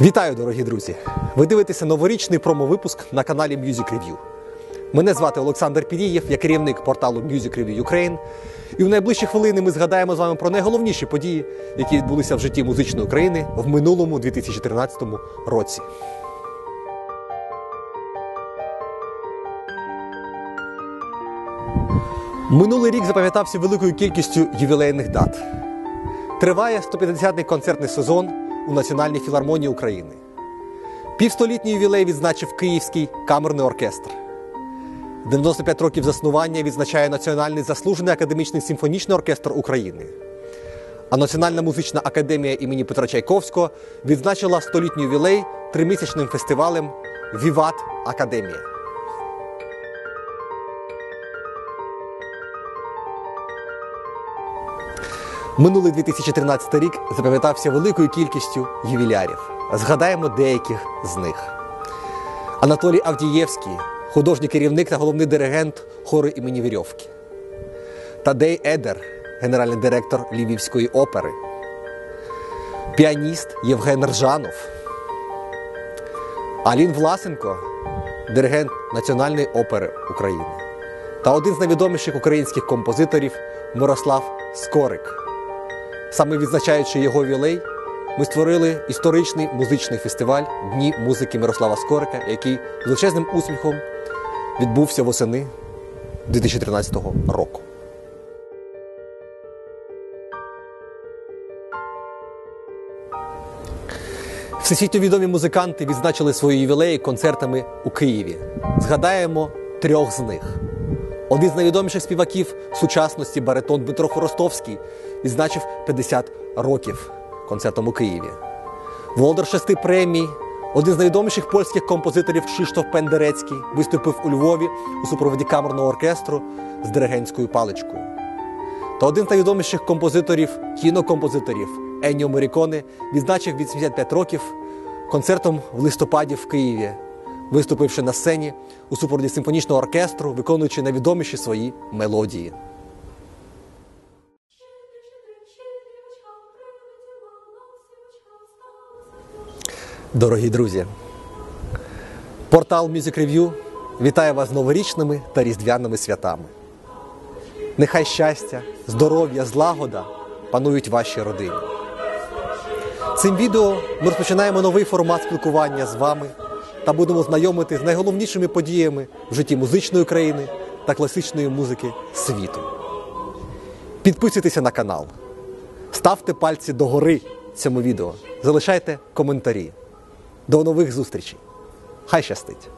Вітаю, дорогі друзі! Ви дивитеся новорічний промовипуск на каналі Music Review. Мене звати Олександр Пірієв, я керівник порталу Music Review Ukraine. І в найближчі хвилини ми згадаємо з вами про найголовніші події, які відбулися в житті музичної України в минулому 2013 році. Минулий рік запам'ятався великою кількістю ювілейних дат. Триває 150-й концертний сезон у Національній філармонії України. Півстолітній ювілей відзначив Київський камерний оркестр. 95 років заснування відзначає Національний заслужений академічний симфонічний оркестр України. А Національна музична академія імені Петра Чайковського відзначила столітній ювілей тримісячним фестивалем Віват Академія. Минулий 2013 рік запам'ятався великою кількістю ювілярів. Згадаємо деяких з них. Анатолій Авдієвський, художній керівник та головний диригент хору імені Вірьовки. Тадей Едер, генеральний директор Львівської опери. Піаніст Євген Ржанов. Алін Власенко, диригент Національної опери України. Та один з найвідоміших українських композиторів Мирослав Скорик. Саме відзначаючи його ювілей, ми створили історичний музичний фестиваль Дні музики Мирослава Скорика, який величезним усміхом відбувся восени 2013 року. Всесвітньо відомі музиканти відзначили свої ювілеї концертами у Києві. Згадаємо трьох з них. Один з найвідоміших співаків сучасності баритон Дмитро Хоростовський відзначив 50 років концертом у Києві. Володар шести премій, один з найвідоміших польських композиторів Кшиштоф Пендерецький виступив у Львові у супроводі камерного оркестру з диригентською паличкою. Та один з найвідоміших композиторів, кінокомпозиторів Енніо Моріконе відзначив 85 років концертом в листопаді в Києві виступивши на сцені у супроводі симфонічного оркестру, виконуючи найвідоміші свої мелодії. Дорогі друзі, портал Music Review вітає вас з новорічними та різдвяними святами. Нехай щастя, здоров'я, злагода панують в вашій родині. Цим відео ми розпочинаємо новий формат спілкування з вами та будемо знайомити з найголовнішими подіями в житті музичної країни та класичної музики світу. Підписуйтеся на канал, ставте пальці догори цьому відео, залишайте коментарі. До нових зустрічей! Хай щастить!